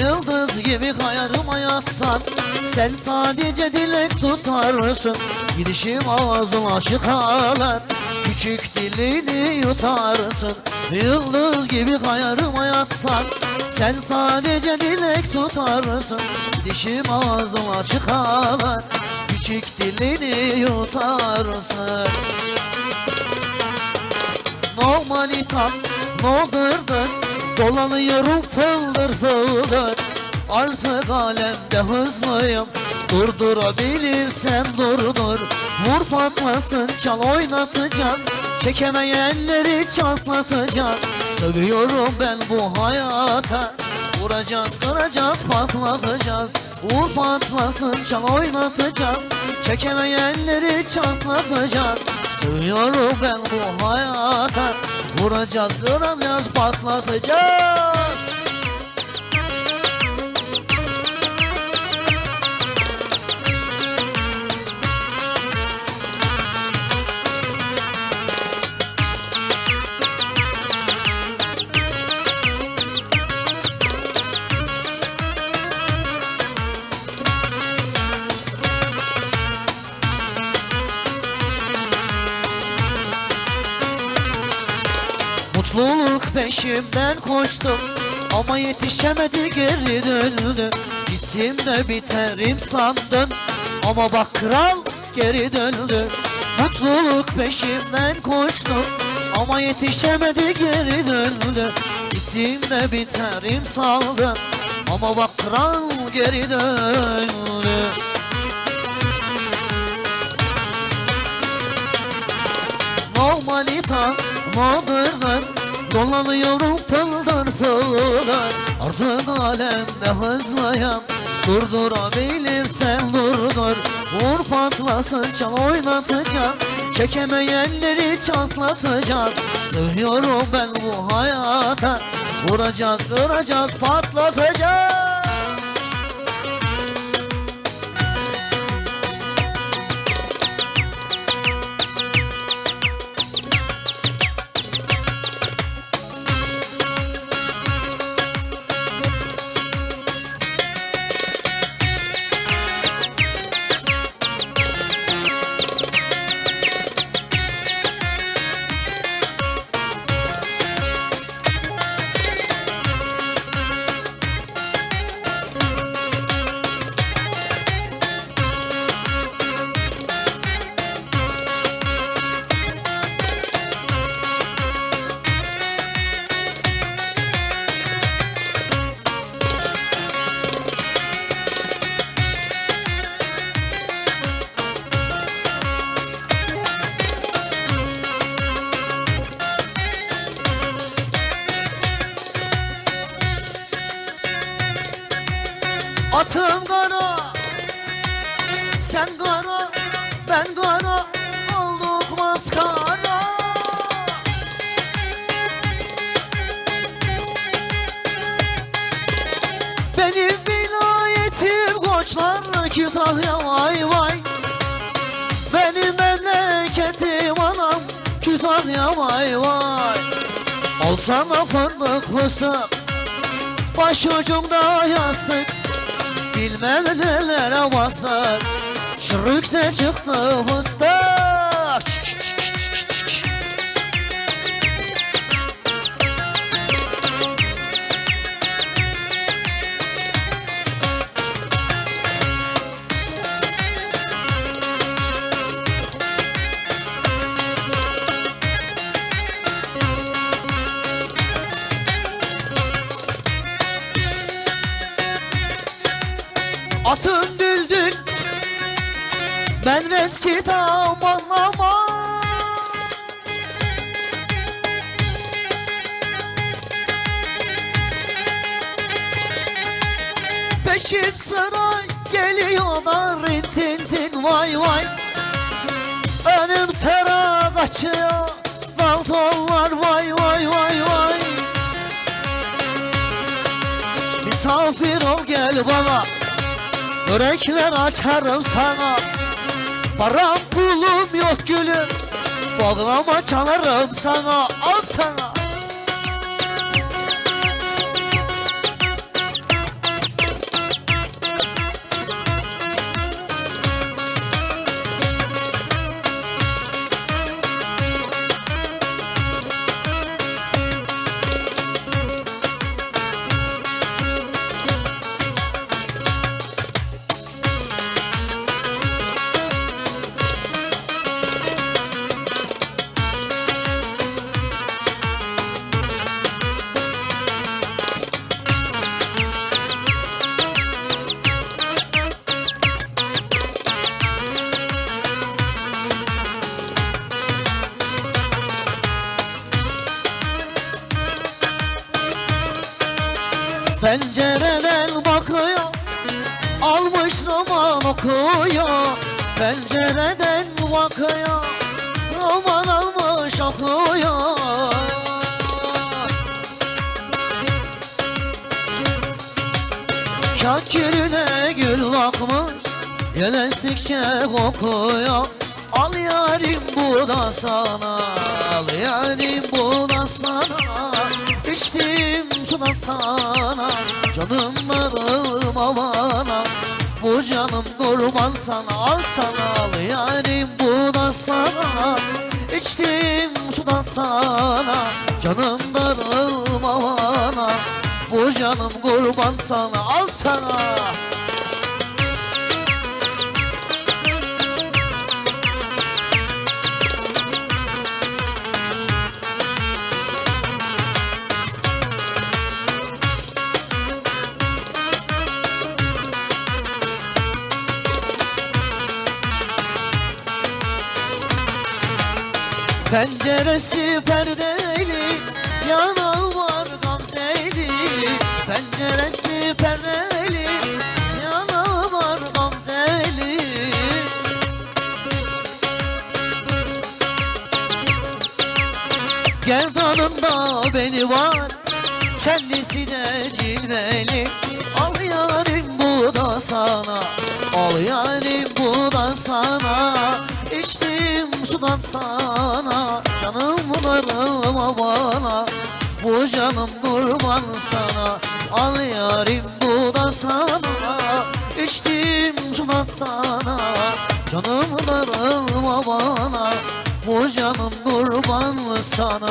Yıldız gibi kayarım hayattan. Sen sadece dilek tutarsın Gidişim ağzın açık ağlar Küçük dilini yutarsın Yıldız gibi kayarım hayattan. Sen sadece dilek tutarsın Gidişim ağzın açık ağlar Küçük dilini yutarsın. No manitam, no dırdır Dolanıyorum fıldır fıldır. Artık alemde hızlıyım. Durdurabilirsen durdur. Vur patlasın çal oynatacağız. Çekemeyenleri çatlatacağız. Seviyorum ben bu hayata. Vuracağız, kıracağız, patlatacağız. Vur patlasın, çal oynatacağız. Çekemeyenleri çatlatacağız. Seviyorum ben bu hayata Vuracağız, kıracağız, patlatacağız peşimden koştum Ama yetişemedi geri döndü. Gittim de biterim sandın Ama bak kral geri döndü. Mutluluk peşimden koştum Ama yetişemedi geri döndü. Gittim de biterim sandın Ama bak kral geri döndü. No manita, no dırdır Dolanıyorum fıldır fıldır. Artık alemde hızlıyım. Durdurabilirsen durdur Vur patlasın çal oynatacağız. Çekemeyenleri çatlatacağız. Seviyorum ben bu hayata. Vuracağız, kıracağız, patlatacağız Ben kara Olduk maskara. Benim vilayetim koçlar Kütahya vay vay. Benim memleketim anam Kütahya vay vay. Olsana fındık fıstık Başucumda yastık. Bilmem nelere bastık Şırıkta çıktı fıstık Ben kitap anlamam Peşim sıra geliyor da rintintin vay vay. Önüm sıra kaçıyor Daltonlar vay vay vay vay. Misafir ol gel bana Börekler açarım sana Param pulum yok gülüm. Bağlama çalarım sana Al sana Pencereden bakıyor Almış roman okuyor. Pencereden bakıyor Roman almış okuyor. Kakülüne gül akmış Yel estikçe kokuyor. Al yarim bu da sana Al yarim bu da sana. İçtim da sana Canımlarım bana Bu canım kurban sana Al sana al yarim bu da sana. İçtim su da sana Canımlarım bana Bu canım kurban sana Al sana Penceresi perdeli? Yanağı var gamzeli. Penceresi perdeli. Yanağı var gamzeli. Gerdanında beni var Kendisi de cilveli. Al yarim bu da sana Al yarim bu da sana İçtim sudan sana Canım darılma bana. Bu canım kurban sana Al yarim bu da sana. İçtim sudan sana Canım darılma bana. Bu canım kurban sana